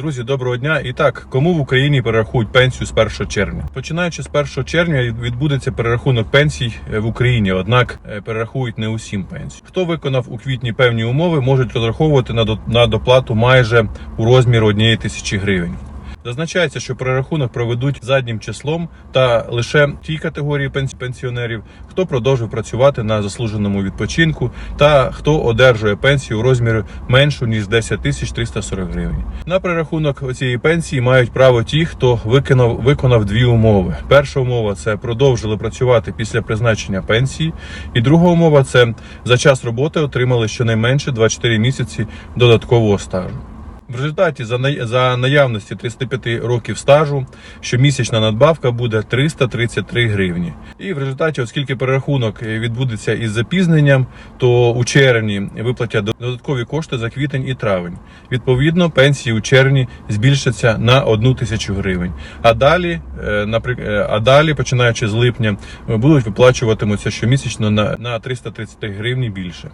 Друзі, доброго дня. І так, кому в Україні перерахують пенсію з 1 червня? Починаючи з 1 червня відбудеться перерахунок пенсій е, в Україні, однак е, перерахують не усім пенсію. Хто виконав у квітні певні умови, можуть розраховувати на до- на доплату майже у розмір однієї тисячі гривень. Зазначається, що перерахунок проведуть заднім числом та лише тій категорії пенс- пенсіонерів, хто продовжив працювати на заслуженому відпочинку та хто одержує пенсію у розмірі меншу ніж 10 тисяч 340 гривень. На перерахунок цієї пенсії мають право ті, хто виконав виконав дві умови. Перша умова це продовжили працювати після призначення пенсії, і друга умова це за час роботи отримали щонайменше 24 місяці додаткового стажу. В результаті за наявності 35 років стажу щомісячна надбавка буде 333 гривні. І в результаті, оскільки перерахунок е, відбудеться із запізненням, то у червні виплатять додаткові кошти за квітень і травень. Відповідно, пенсії у червні збільшаться на 1 тисячу гривень. А далі, е, е, а далі, починаючи з липня, будуть виплачуватимуться щомісячно на 333 гривні більше.